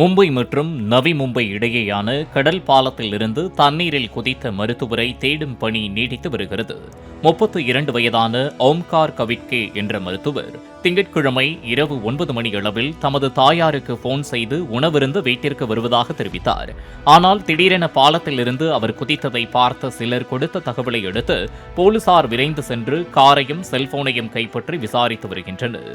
மும்பை மற்றும் நவி மும்பை இடையேயான கடல் பாலத்தில் இருந்து தண்ணீரில் குதித்த மருத்துவரை தேடும் பணி நீடித்து வருகிறது. முப்பத்து இரண்டு வயதான ஓம்கார் கவிட்கே என்ற மருத்துவர் திங்கட்கிழமை இரவு ஒன்பது மணி அளவில் தமது தாயாருக்கு போன் செய்து உணவிருந்து வீட்டிற்கு வருவதாக தெரிவித்தார். ஆனால் திடீரென பாலத்திலிருந்து அவர் குதித்ததை பார்த்த சிலர் கொடுத்த தகவலை அடுத்து போலீசார் விரைந்து சென்று காரையும் செல்போனையும் கைப்பற்றி விசாரித்து வருகின்றனர்.